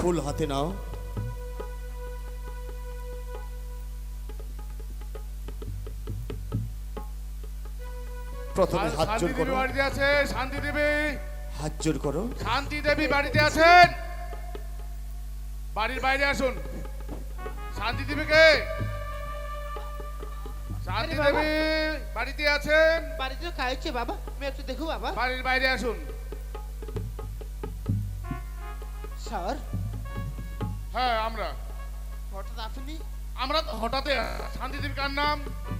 ফুল হাতে নাও। প্রথমে হাত শান্তি জোর দেবী করো। বাড়িতে আছে শান্তি দেবী হাত জোর করো। শান্তি দেবী বাড়িতে আছেন। বাড়ির বাইরে আসুন। শান্তি দেবীকে শান্তি দেবী বাড়িতে আছেন। বাড়িতে তো খাইছে বাবা। আমি একটু দেখো বাবা। বাড়ির বাইরে আসুন। স্যার। হ্যাঁ আমরা। হঠাৎ আপনি আমরা তো হঠাৎ শান্তি দেবী কার নাম?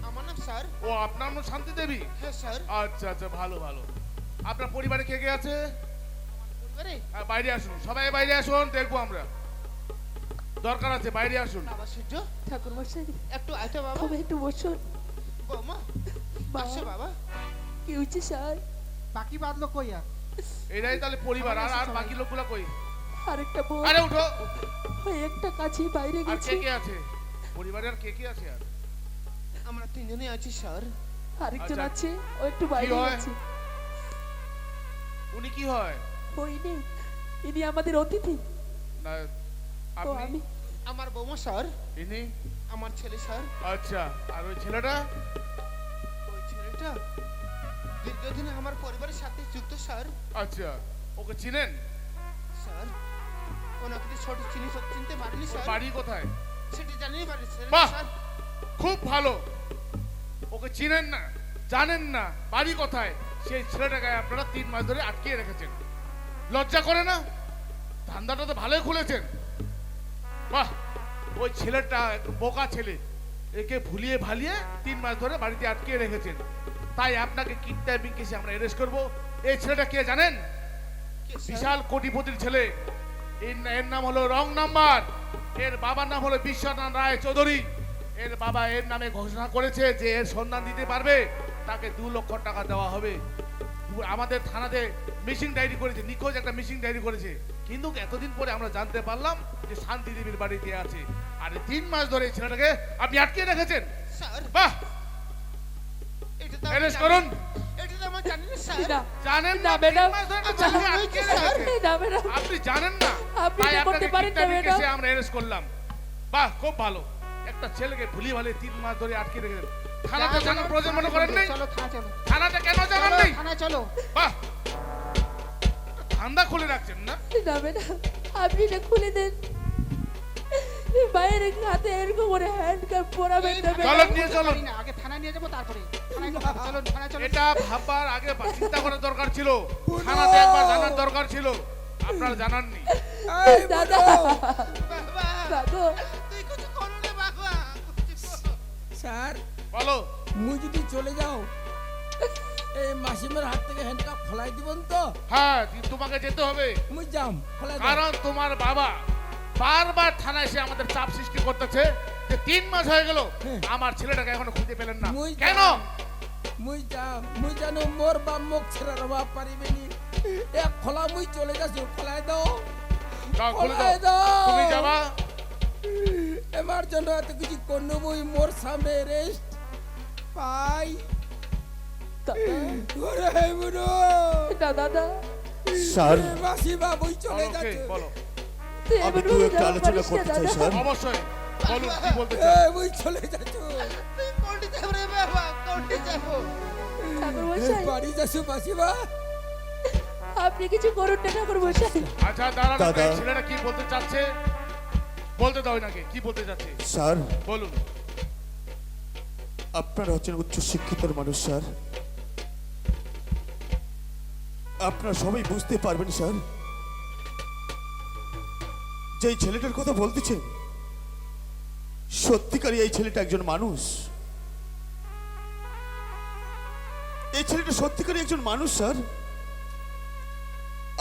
আমার নাম স্যার। ও আপনার নাম শান্তি দেবী হ্যাঁ স্যার। আচ্ছা আচ্ছা ভালো ভালো। আপনার পরিবারে কে কে আছে? পরিবারে? হ্যাঁ, বাইরে আসুন। সবাই বাইরে আসুন দেখব আমরা। দরকার আছে বাইরে আসুন। বাবা সূর্য। ঠাকুর মশাই। একটু আইতো বাবা। তবে একটু বসুন। বৌমা বাবা। বাবা। কি হচ্ছে স্যার? বাকি বাদলো কই আর? এটাই তাহলে পরিবার আর আর বাকি লোকগুলো কই? আরেকটা বোন আরে উঠো। ওই একটা কাছে বাইরে আর গেছে। কে কে আছে? পরিবারে আর কে কে আছে আর? আমরা তিনজনে আছি স্যার। আরেকজন আচ্ছা। আছে ও একটু বাইরে হয়? গেছে। উনি কি হয়? ওই নে ইনি আমাদের অতিথি। না ও আপনি? আমি আমার বৌমা স্যার। ইনি? আমার ছেলে স্যার। আচ্ছা আর ওই ছেলেটা? ওই ছেলেটা দীর্ঘদিন আমার পরিবারের সাথে যুক্ত স্যার। আচ্ছা ওকে চিনেন? স্যার। ওনাকে ছোট চিনি চিনতে পারিনি স্যার। বাড়ি কোথায়? সেটা জানিয়ে পারি বাহ! খুব ভালো। ওকে চিনেন না জানেন না বাড়ি কোথায়? সেই ছেলেটাকে আপনারা তিন মাস ধরে আটকিয়ে রেখেছেন। লজ্জা করে না? ধান্দাটা তো ভালোই খুলেছেন। বাহ! ওই ছেলেটা একটু বোকা ছেলে। একে ভুলিয়ে ভালিয়ে তিন মাস ধরে বাড়িতে আটকিয়ে রেখেছেন। তাই আপনাকে কিডন্যাপিং কেসে আমরা অ্যারেস্ট করব। এই ছেলেটা কে জানেন? বিশাল কোটিপতির ছেলে। এর নাম হলো রং নাম্বার। এর বাবার নাম হলো বিশ্বনাথ রায় চৌধুরী। এর বাবা এর নামে ঘোষণা করেছে যে এর সন্ধান দিতে পারবে তাকে দু লক্ষ টাকা দেওয়া হবে। আমাদের থানাতে মিসিং ডায়েরি করেছে নিখোঁজ একটা মিসিং ডায়েরি করেছে। কিন্তু এতদিন পরে আমরা জানতে পারলাম যে শান্তি দেবীর বাড়িতে আছে। আর তিন মাস ধরে এই ছেলেটাকে আপনি আটকে রেখেছেন। বাহ! করুন। না স্যার? জানেন না, না ম্যাডাম। না, ছেলেকে হয়েছে, আটকে স্যার। রেখেছে। না ম্যাডাম? আপনি জানেন না। আপনি করতে পারেন না, ম্যাডাম। আমরা অ্যারেস্ট করলাম। বাহ খুব ভালো। একটা ছেলেকে ভুলি ভালে তিন মাস ধরে আটকে রেখেছেন। থানাতে জানার প্রয়োজন মনে করেন নেই? চলো থানা চলো। থানাতে কেন জানান চলো থানা চলো। বাহ। ধান্দা খুলে রাখছেন না? না ম্যাডাম? আপনি এটা খুলে দেন। বাইরে হাতে এরকম করে পরাবেন চলো নিয়ে চলো আগে থানা নিয়ে যাব তারপরে। এটা ভাববার আগে চিন্তা করার দরকার ছিল। থানাতে একবার জানার দরকার ছিল। আপনারা জানাননি। দাদা। স্যার বলো। মুই যদি চলে যাও এই মাসিমের হাত থেকে হ্যান্ডকাপ খোলাই দিবেন তো? হ্যাঁ কিন্তু তোমাকে যেতে হবে। মুই যাম। কারণ তোমার বাবা বারবার থানায় এসে আমাদের চাপ সৃষ্টি করতেছে যে তিন মাস হয়ে গেল হ্যাঁ। আমার ছেলেটাকে এখনও খুঁজে পেলেন না। মুই কেন? মুই যাম মুই জানো মোর বা মুখ ছেড়ে রবা পারিবেনি এক খোলা মুই চলে যাচ্ছি খোলাই দাও। দাও, খুলে খোলাই দাও। তুমি যাবা। এমার জন্য এত কিছু করল মুই মোর সামনে রেস্ট পাই। দাদা। না দাদা স্যার মাসি বা মুই চলে যাচ্ছি। বলো। আমি দু একটা আলোচনা করতে চাই স্যার? অবশ্যই। বলুন কি বলতে এ, চান? মুই চলে যাচ্ছি। যাব রে বাবা যাব ঠাকুর মশাই বাড়ি যাচ্ছি বাসিবা আপনি কিছু করুন না ঠাকুর মশাই আচ্ছা দাঁড়ান দাদা। ছেলেটা কি বলতে চাচ্ছে? বলতে দাও নাকি কি বলতে চাচ্ছে? স্যার। বলুন। আপনারা হচ্ছেন উচ্চ শিক্ষিত মানুষ স্যার। আপনারা সবাই বুঝতে পারবেন স্যার। যে এই ছেলেটার কথা বলতেছেন সত্যিকারই এই ছেলেটা একজন মানুষ। এই ছেলেটা সত্যিকারই একজন মানুষ, স্যার।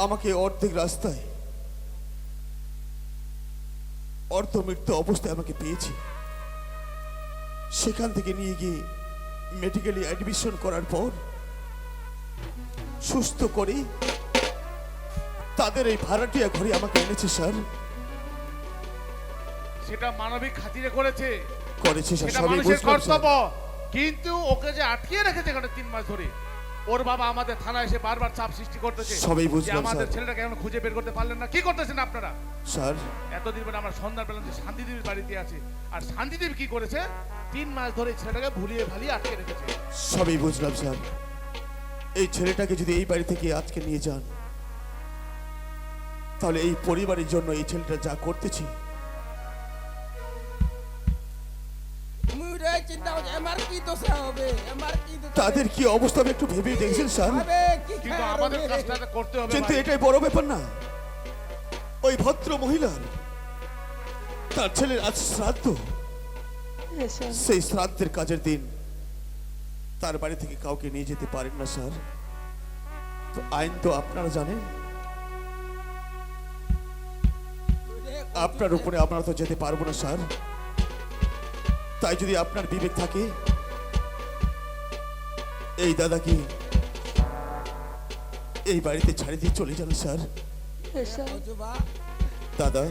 আমাকে অর্ধেক রাস্তায় অর্ধ মৃত্যু অবস্থায় আমাকে পেয়েছে। সেখান থেকে নিয়ে গিয়ে মেডিকেলে অ্যাডমিশন করার পর, সুস্থ করে তাদের এই ভাড়াটিয়া ঘরে আমাকে এনেছে, স্যার। সেটা মানবিক খাতিরে করেছে। করেছে সেটা সবই মানুষের কর্তব্য। কিন্তু ওকে যে আটকিয়ে রেখেছে এখানে তিন মাস ধরে ওর বাবা আমাদের থানায় এসে বারবার চাপ সৃষ্টি করতেছে সবই বুঝলাম, আমাদের। ছেলেটাকে এখন খুঁজে বের করতে পারলেন না। কি করতেছেন আপনারা? স্যার। এতদিন পরে আমরা সন্ধ্যার বেলা যে শান্তিদেবীর বাড়িতে আছি আর শান্তিদেবী কি করেছে? তিন মাস ধরে ছেলেটাকে ভুলিয়ে ভালিয়ে আটকে রেখেছে। সবই বুঝলাম স্যার। এই ছেলেটাকে যদি এই বাড়ি থেকে আজকে নিয়ে যান তাহলে এই পরিবারের জন্য এই ছেলেটা যা করতেছি তাদের কি অবস্থা একটু ভেবে দেখছেন স্যার? কিন্তু আমাদের কাজটা করতে হবে কিন্তু এটাই বড় ব্যাপার না। ওই ভদ্র মহিলার তার ছেলের আজ শ্রাদ্ধ। হ্যাঁ সেই শ্রাদ্ধের কাজের দিন তার বাড়ি থেকে কাউকে নিয়ে যেতে পারেন না স্যার। তো আইন তো আপনারা জানেন। আপনার উপরে আমরা তো যেতে পারব না স্যার। তাই যদি আপনার বিবেক থাকে এই দাদা কি এই বাড়িতে ছাড়ি দিয়ে চলে যান স্যার। হ্যাঁ? দাদা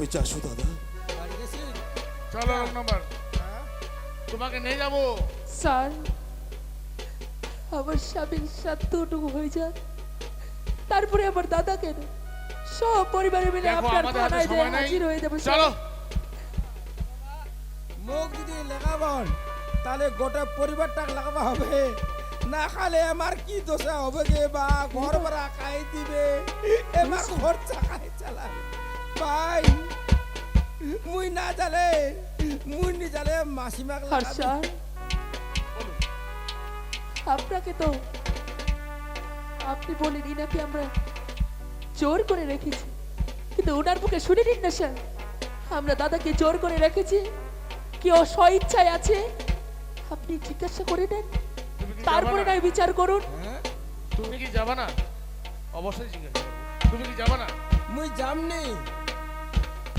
ওই চাষু দাদা। চলো নম্বর। তোমাকে নিয়ে যাব। স্যার আমার স্বামীর সাধ্যটুকু হয়ে যাক। তারপরে আমার দাদা কেন সব পরিবারে মিলে আপনার থানায় যেয়ে হাজির হয়ে যাব চলো। মুখ যদি লাগাবন তাহলে গোটা পরিবারটা লাগাবা হবে। না খালে আমার কি দোষা হবে গে বা? ঘর ভাড়া খাই দিবে? এবার খরচা খাই চালাবে। ভাই, মুই না জালে, মুই নি জালে মাসিমাক লাগাবে। আপনাকে তো আপনি বলেনি নাকি আমরা জোর করে রেখেছি? কিন্তু ওনার মুখে শুনে নিন না স্যার? আমরা দাদাকে জোর করে রেখেছি। কি ও স্বইচ্ছায় আছে? আপনি জিজ্ঞাসা করে নেন। তারপরে? নয় বিচার করুন। হ্যাঁ? তুমি কি যাবা না? অবশ্যই জিজ্ঞাসা তুমি কি যাবা না? মুই যামনি।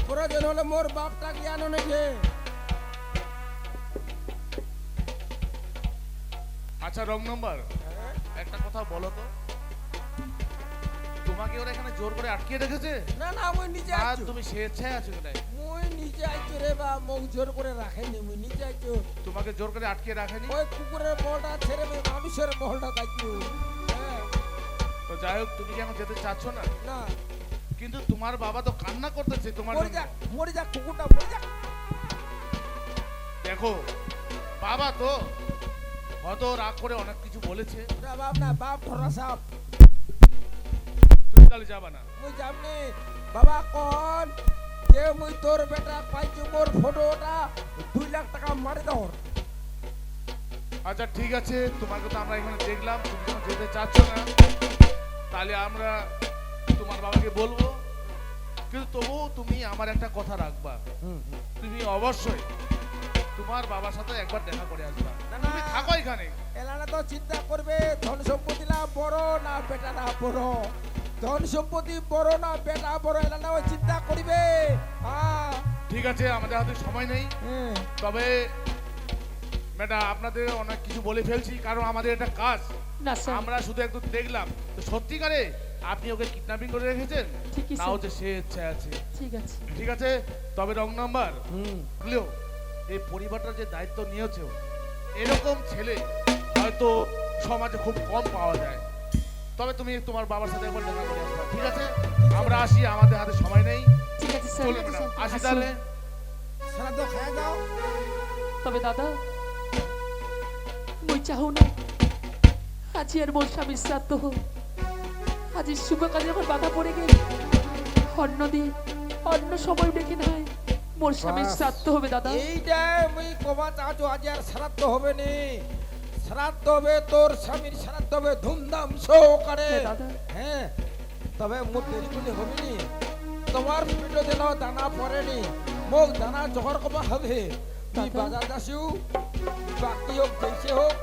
প্রয়োজন হলে মোর বাপটা জ্ঞান নেছে আচ্ছা রং নম্বর একটা কথা বলো তো। তোমাকে ওরা এখানে জোর করে আটকিয়ে রেখেছে? না না মুই নিজে আর আইছো তুমি স্বেচ্ছায় আছো কোথায়? মুই নিজে আইছো রে বা মুখ জোর করে রাখেনি মুই নিজে আইছো তোমাকে জোর করে আটকিয়ে রাখেনি? ওই কুকুরের বলটা ছেড়ে মেয়ে মানুষের বলটা তাইছো হ্যাঁ, তো যাই হোক তুমি কি এখন যেতে চাচ্ছ না? না। কিন্তু তোমার বাবা তো কান্না করতেছে তোমার মরে। যাক মরে যাক কুকুরটা মরে যাক। দেখো বাবা তো হয়তো রাগ করে অনেক কিছু বলেছে। ওরা বাপ না বাপ ধরা সাপ। যাবা না। মুই যামনি বাবা কোন যে মুই তোর বেটা পাইছি মোর ফটোটা দুই লাখ টাকা মারি দর আচ্ছা ঠিক আছে তোমাকে তো আমরা এখানে দেখলাম তুমি যখন যেতে চাচ্ছ না। তাহলে আমরা তোমার বাবাকে বলব। কিন্তু তবুও তুমি আমার একটা কথা রাখবা। তুমি অবশ্যই তোমার বাবার সাথে একবার দেখা করে আসবা। তুমি থাকো এখানে। এলানা তো চিন্তা করবে ধন সম্পত্তি না বড় না বেটা না বড়। ধন সম্পত্তি বড় না বেটা বড় এলানা ও চিন্তা করিবে। হ্যাঁ ঠিক আছে আমাদের হাতে সময় নেই। তবে ম্যাডাম আপনাদের অনেক কিছু বলে ফেলছি কারণ আমাদের এটা কাজ। আমরা শুধু একটু দেখলাম। তো সত্যিকারে আপনি ওকে কিডন্যাপিং করে রেখেছেন? না হচ্ছে সে ইচ্ছা আছে। ঠিক আছে। ঠিক আছে? তবে রং নাম্বার। হুম। বুঝলেও এই পরিবারটার যে দায়িত্ব নিয়েছে এরকম ছেলে হয়তো সমাজে খুব কম পাওয়া যায়। তবে তুমি তোমার বাবার সাথে একবার দেখা করে আসবা ঠিক আছে? আমরা আসি আমাদের হাতে সময় নেই। ঠিক আছে স্যার আসি তাহলে। সারা তো খায় যাও তবে দাদা মই চাহো না। আজি আর মোর স্বামীর শ্রাদ্ধ। হোক আজি শুভ কাজে আমার বাধা পড়ে গেল। অন্য দিন অন্য সময় ডেকে নাই মোর স্বামীর। শ্রাদ্ধ হবে দাদা। এইটা মুই কবা চাচু আজ আর শ্রাদ্ধ হবে নি। শ্রাদ্ধ হবে তোর স্বামীর শ্রাদ্ধ হবে ধুমধাম সহকারে। হ্যাঁ, তবে মুখ দেরি করলে হবে নি তোমার পেটো দিল দানা পড়েনি মুখ দানা জহর কবা হবে। তুই বাজার যাসিও বাকি হোক জৈসে হোক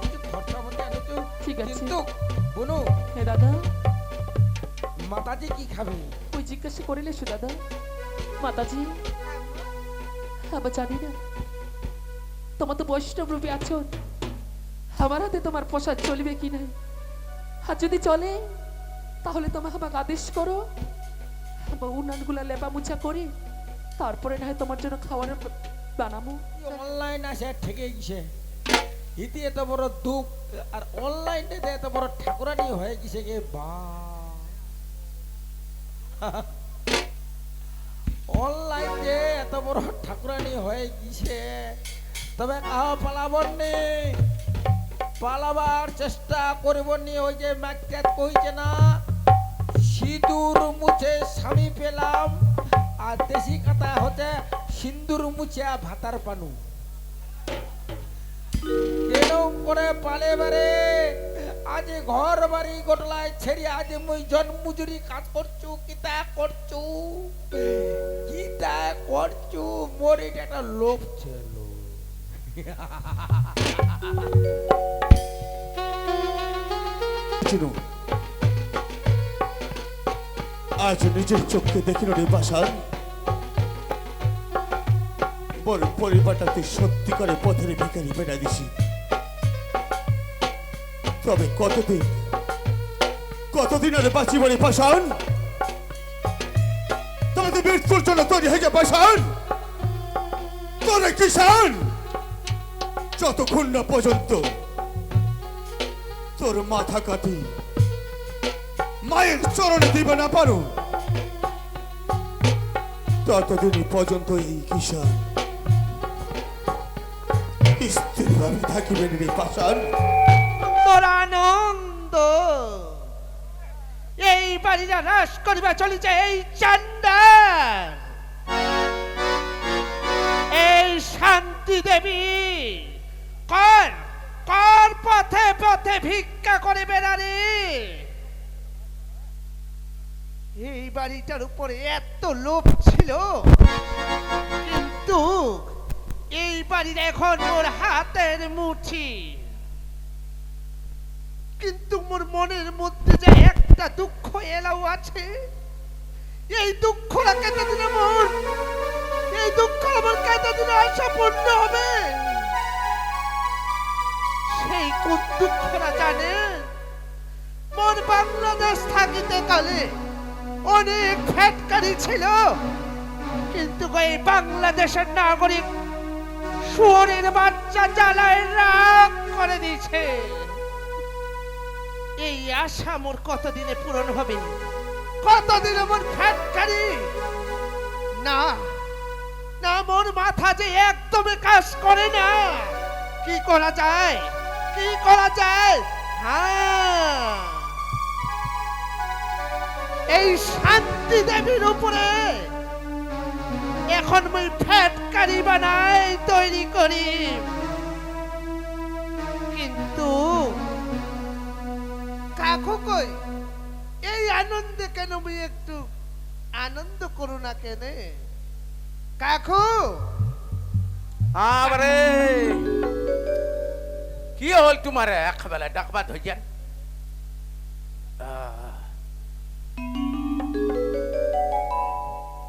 কিছু খরচা মধ্যে আনিছু ঠিক আছে। কিন্তু বুনু হে দাদা। মাতাজি কি খাবে? ওই জিজ্ঞাসা করিলে সু দাদা। মাতাজি আবার জানি না। তোমার তো বৈষ্ণব রূপে আছো আমার হাতে তোমার প্রসাদ চলবে কি নাই আর যদি চলে, তাহলে তোমার আমাকে আদেশ করো। আমার উনানগুলা লেপা মুছা করি, তারপরে না হয় তোমার জন্য খাওয়ানোর বানাবো অনলাইন আছে ঠেকে গেছে। ইতি এত বড় দুঃখ, আর অনলাইনে এত বড় ঠাকুরানি হয়ে গেছে গে, বা। অনলাইনে এত বড় ঠাকুরানি হয়ে গেছে, তবে কাহ পালাবর নে। পালাবার চেষ্টা করব নি, ওই যে ম্যাকটেট কইছে না, সিঁদুর মুছে স্বামী পেলাম, আর দেশি কথা হচ্ছে সিন্দুর মুছে ভাতার পানু। এরকম করে পালে বারে, আজ ঘর বাড়ি গোটলায় ছেড়ে আজ মুই জন্মজুরি কাজ করছু, কিতা করছু? কিতা করছু? মোর এটা একটা লোভ ছিল। আজ নিজের চোখকে দেখিল রে পাশান বল পরিবারটা তুই সত্যি করে পথের ভিখারি বেড়া দিছি তবে কতদিন? কতদিন আরে বাঁচিব রে পাশান তুই মৃত্যুর জন্য তৈরি হয়ে যা পাশান তোরে কিষান যতক্ষণ না পর্যন্ত তোর মাথা কাটি মায়ের চরণে দিবে না পারো। ততদিন পর্যন্ত এই কিষান স্থিরভাবে থাকিবেন রে পাশান আনন্দ এই বাড়িটা হ্রাস করিবা চলিছে এই চান্ডার এই শান্তি দেবী। কর কর পথে পথে ভিক্ষা করে বেড়ারে এই বাড়িটার উপরে এত লোভ ছিল, কিন্তু এই বাড়ির এখন মোর হাতের মুঠি। কিন্তু মোর মনের মধ্যে যে একটা দুঃখ এলাও আছে, এই দুঃখটা কেটে দিলে মোর, এই দুঃখ আমার কেটে দিলে আশা পূর্ণ হবে। সেই কোন দুঃখটা বাংলাদেশ থাকিতে কালে অনেক ফ্যাটকারি ছিল। কিন্তু এই বাংলাদেশের নাগরিক শুয়োরের বাচ্চা জ্বালায় রাগ করে দিয়েছে। এই আশা মোর কতদিনে পূরণ হবে? কতদিন মোর ফ্যাটকারি? না না, মোর মাথা যে একদমই কাজ করে না, কি করা যায়? কি করা যায়? হ্যাঁ। এই শান্তি দেবীর উপরে এখন মই ফ্যাটকারি বানাই তৈরি করি। কিন্তু কাকু কই, এই আনন্দে কেন মুই একটু আনন্দ করু না কেনে? কাকু? আবারে! কি হল তোমার? একবেলা ডাকবাত হয়ে যান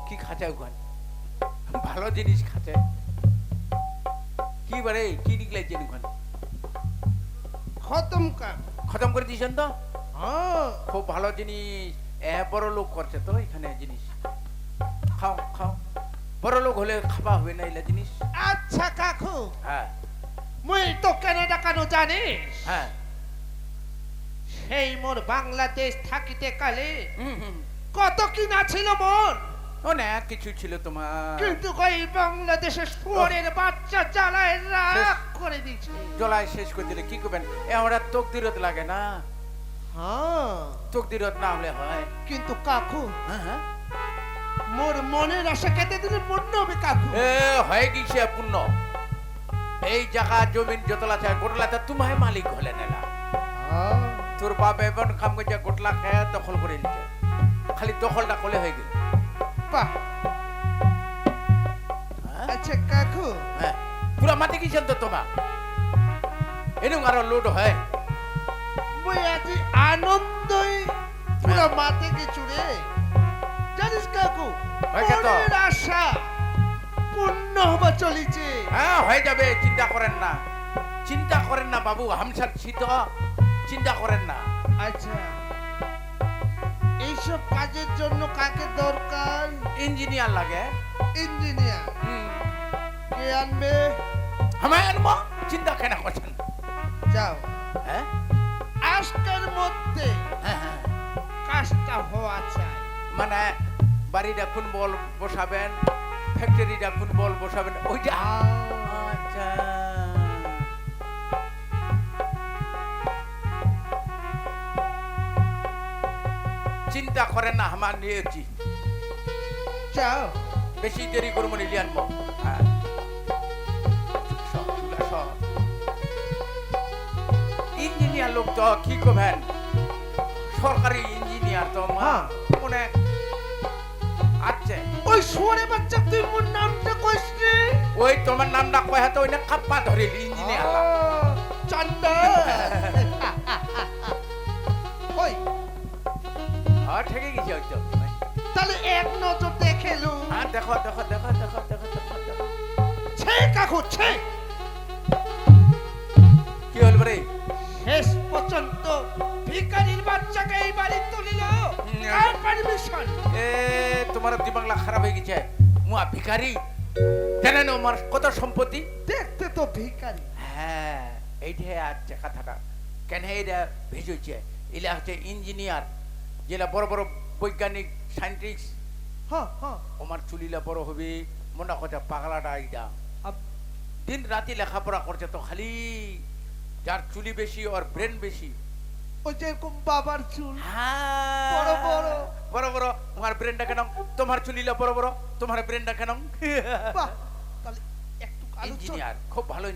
কি খাচ্ছে ওখান? ভালো জিনিস খাচ্ছে কি বারে কি নিকলাইছেন ওখান? খতম খতম করে দিয়েছেন তো? হ্যাঁ। খুব ভালো জিনিস। এ বড় লোক করছে তো এখানে জিনিস। খাও খাও। বড় লোক হলে খাওয়া হবে না এলা জিনিস। আচ্ছা কাকু। হ্যাঁ। মুই তো কেন ডাকানো জানিস? হ্যাঁ। সেই মোর বাংলাদেশ থাকিতে কালে কত কি না ছিল মোর? অনেক কিছু ছিল তোমার। কিন্তু ওই বাংলাদেশের শুয়োরের বাচ্চা জ্বালায় রাগ করে দিচ্ছে জলায় শেষ করে দিলে কি করবেন? আমরা তকদিরত লাগে না। হ্যাঁ। তকদিরত না হলে হয়। কিন্তু কাকু হ্যাঁ হ্যাঁ। মোর মনের আশা কেটে দিলে পূর্ণ হবে কাকু। এ হয়ে গেছে পূর্ণ। এই জায়গা জমিন যতলা চায় গোটলা তা তোমায় মালিক হলে নেলা। তোর বাপ এমন কাম করছে গোটলা খেয়ে দখল করে নিতে খালি দখলটা করলে হয়ে গেল। বাহ? আচ্ছা কাকু। হ্যাঁ পুরা মাটি গেছেন তো তোমার এরকম আরও লোড হয়। মুই আজ আনন্দই পুরো কিছু রে জানিস কাকু? আশা। পূর্ণ হবা চলিছে। হ্যাঁ হয়ে যাবে চিন্তা করেন না। চিন্তা করেন না বাবু হামসার শীত চিন্তা করেন না। আচ্ছা। এইসব কাজের জন্য কাকে দরকার? ইঞ্জিনিয়ার লাগে। ইঞ্জিনিয়ার? কে আনবে? আমায় আনব? চিন্তা কেন করছেন? যাও। হ্যাঁ? আজকের মধ্যে হ্যাঁ, হ্যাঁ। কাজটা হওয়া চাই। মানে বাড়িটা কোন বল বসাবেন? কোন বল বসাবেন ওইটা আচ্ছা। চিন্তা করেন না আমার নিয়েছি যাও। বেশি দেরি করব নিলি আনব হ্যাঁ। ইঞ্জিনিয়ার লোক তো কি করবেন সরকারি ইঞ্জিনিয়ার তো মা হ্যাঁ। মনে ওই শুয়ারে বাচ্চা তুই মোর নামটা কইস রে? ওই তোমার নাম না কয় তো ওই না কাপ্পা ধরে ইঞ্জিনিয়ার চান্দা। ওই। হ্যাঁ ঠিকই গেছে ওই তো। তাহলে এক নজর দেখে লু। হ্যাঁ দেখো দেখো দেখো দেখো দেখো দেখো ছে কাকু ছে কি হল রে? শেষ পর্যন্ত ভিখারির বাচ্চাকে এই বাড়ি তুলিল। কার পারমিশন এ তোমার দিমাগলা খারাপ হয়ে গেছে। মুয়া ভিখারি। জানেন আমার কত সম্পত্তি? দেখতে তো ভিখারি। হ্যাঁ এইটাই আছে কথাটা। কেন এটা ভিজুছে এলা হচ্ছে ইঞ্জিনিয়ার যেটা বড় বড় বৈজ্ঞানিক সায়েন্টিস্ট হ্যাঁ হ্যাঁ। আমার চুলিলা বড় হবে মনে কথা পাগলাটা এইটা। দিন রাতি লেখাপড়া করছে তো খালি। যার চুলি বেশি ওর ব্রেন বেশি। ওই যেরকম বাবার চুল। হ্যাঁ। বড় বড়। বড় বড়। তোমার ব্রেনটা কেন তোমার চুলিলা বড় বড়। তোমার ব্রেনটা কেন তাহলে একটু ইঞ্জিনিয়ার খুব ভালো